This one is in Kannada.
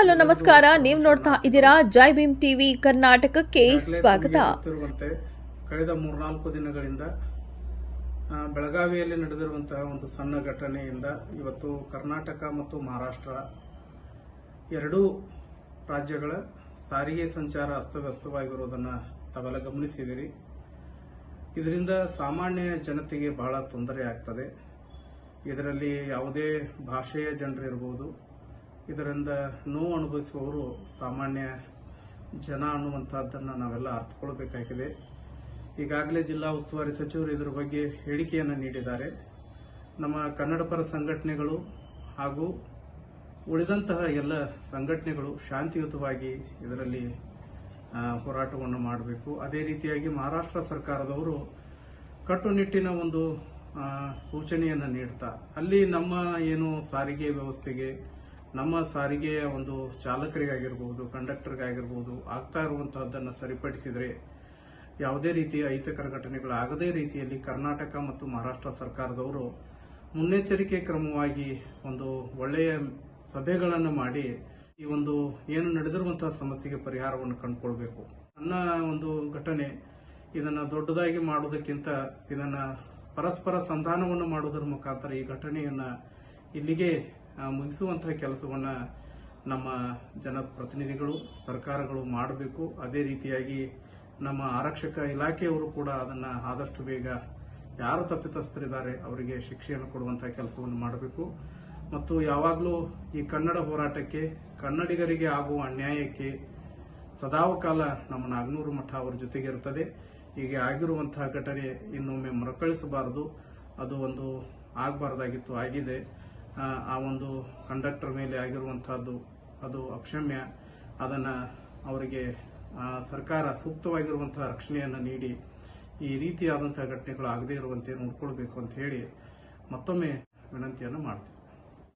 ಹಲೋ, ನಮಸ್ಕಾರ. ನೀವು ನೋಡ್ತಾ ಇದ್ದೀರಾ ಜೈ ಭೀಮ್ ಟಿವಿ ಕರ್ನಾಟಕಕ್ಕೆ ಸ್ವಾಗತ. ಕಳೆದ ಮೂರ್ನಾಲ್ಕು ದಿನಗಳಿಂದ ಬೆಳಗಾವಿಯಲ್ಲಿ ನಡೆದಿರುವಂತಹ ಒಂದು ಸಣ್ಣ ಘಟನೆಯಿಂದ ಇವತ್ತು ಕರ್ನಾಟಕ ಮತ್ತು ಮಹಾರಾಷ್ಟ್ರ ಎರಡೂ ರಾಜ್ಯಗಳ ಸಾರಿಗೆ ಸಂಚಾರ ಅಸ್ತವ್ಯಸ್ತವಾಗಿರುವುದನ್ನು ತಬಲ ಗಮನಿಸಿದಿರಿ ಇದರಿಂದ ಸಾಮಾನ್ಯ ಜನತೆಗೆ ಬಹಳ ತೊಂದರೆ ಆಗ್ತದೆ. ಇದರಲ್ಲಿ ಯಾವುದೇ ಭಾಷೆಯ ಜನರಿರ್ಬೋದು ಇದರಿಂದ ನೋವು ಅನುಭವಿಸುವವರು ಸಾಮಾನ್ಯ ಜನ ಅನ್ನುವಂಥದ್ದನ್ನು ನಾವೆಲ್ಲ ಅರ್ಥಕೊಳ್ಬೇಕಾಗಿದೆ. ಈಗಾಗಲೇ ಜಿಲ್ಲಾ ಉಸ್ತುವಾರಿ ಸಚಿವರು ಇದರ ಬಗ್ಗೆ ಹೇಳಿಕೆಯನ್ನು ನೀಡಿದ್ದಾರೆ. ನಮ್ಮ ಕನ್ನಡ ಪರ ಸಂಘಟನೆಗಳು ಹಾಗೂ ಉಳಿದಂತಹ ಎಲ್ಲ ಸಂಘಟನೆಗಳು ಶಾಂತಿಯುತವಾಗಿ ಇದರಲ್ಲಿ ಹೋರಾಟವನ್ನು ಮಾಡಬೇಕು. ಅದೇ ರೀತಿಯಾಗಿ ಮಹಾರಾಷ್ಟ್ರ ಸರ್ಕಾರದವರು ಕಟ್ಟುನಿಟ್ಟಿನ ಒಂದು ಸೂಚನೆಯನ್ನು ನೀಡ್ತಾ, ಅಲ್ಲಿ ನಮ್ಮ ಏನು ಸಾರಿಗೆ ವ್ಯವಸ್ಥೆಗೆ ನಮ್ಮ ಸಾರಿಗೆಯ ಒಂದು ಚಾಲಕರಿಗಾಗಿರ್ಬೋದು, ಕಂಡಕ್ಟರ್ಗಾಗಿರ್ಬೋದು, ಆಗ್ತಾ ಇರುವಂತಹದ್ದನ್ನು ಸರಿಪಡಿಸಿದರೆ ಯಾವುದೇ ರೀತಿಯ ಅಹಿತಕರ ಘಟನೆಗಳು ಆಗದೇ ರೀತಿಯಲ್ಲಿ ಕರ್ನಾಟಕ ಮತ್ತು ಮಹಾರಾಷ್ಟ್ರ ಸರ್ಕಾರದವರು ಮುನ್ನೆಚ್ಚರಿಕೆ ಕ್ರಮವಾಗಿ ಒಂದು ಒಳ್ಳೆಯ ಸಭೆಗಳನ್ನು ಮಾಡಿ ಈ ಒಂದು ಏನು ನಡೆದಿರುವಂತಹ ಸಮಸ್ಯೆಗೆ ಪರಿಹಾರವನ್ನು ಕಂಡುಕೊಳ್ಬೇಕು. ನನ್ನ ಒಂದು ಘಟನೆ ಇದನ್ನು ದೊಡ್ಡದಾಗಿ ಮಾಡುವುದಕ್ಕಿಂತ ಇದನ್ನು ಪರಸ್ಪರ ಸಂಧಾನವನ್ನು ಮಾಡುವುದರ ಮುಖಾಂತರ ಈ ಘಟನೆಯನ್ನು ಇಲ್ಲಿಗೆ ಆ, ಮುಗಿಸುವಂತಹ ಕೆಲಸವನ್ನ ನಮ್ಮ ಜನಪ್ರತಿನಿಧಿಗಳು ಸರ್ಕಾರಗಳು ಮಾಡಬೇಕು. ಅದೇ ರೀತಿಯಾಗಿ ನಮ್ಮ ಆರಕ್ಷಕ ಇಲಾಖೆಯವರು ಕೂಡ ಅದನ್ನ ಆದಷ್ಟು ಬೇಗ ಯಾರು ತಪ್ಪಿತಸ್ಥರಿದ್ದಾರೆ ಅವರಿಗೆ ಶಿಕ್ಷೆಯನ್ನು ಕೊಡುವಂತಹ ಕೆಲಸವನ್ನು ಮಾಡಬೇಕು. ಮತ್ತು ಯಾವಾಗಲೂ ಈ ಕನ್ನಡ ಹೋರಾಟಕ್ಕೆ ಕನ್ನಡಿಗರಿಗೆ ಆಗುವ ಅನ್ಯಾಯಕ್ಕೆ ಸದಾವಕಾಲ ನಮ್ಮ ನಾಗನೂರು ಮಠ ಅವರ ಜೊತೆಗೆ ಇರುತ್ತದೆ ಹೀಗೆ ಆಗಿರುವಂತಹ ಘಟನೆ ಇನ್ನೊಮ್ಮೆ ಮರುಕಳಿಸಬಾರದು. ಅದು ಒಂದು ಆಗಬಾರ್ದಾಗಿತ್ತು ಆಗಿದೆ. ಆ, ಒಂದು ಕಂಡಕ್ಟರ್ ಮೇಲೆ ಆಗಿರುವಂತಹದ್ದು ಅದು ಅಕ್ಷಮ್ಯ. ಅದನ್ನು ಅವರಿಗೆ ಸರ್ಕಾರ ಸೂಕ್ತವಾಗಿರುವಂತಹ ರಕ್ಷಣೆಯನ್ನು ನೀಡಿ ಈ ರೀತಿಯಾದಂತಹ ಘಟನೆಗಳು ಆಗದೇ ಇರುವಂತೆ ನೋಡ್ಕೊಳ್ಬೇಕು ಅಂತ ಹೇಳಿ ಮತ್ತೊಮ್ಮೆ ವಿನಂತಿಯನ್ನು ಮಾಡ್ತೀನಿ.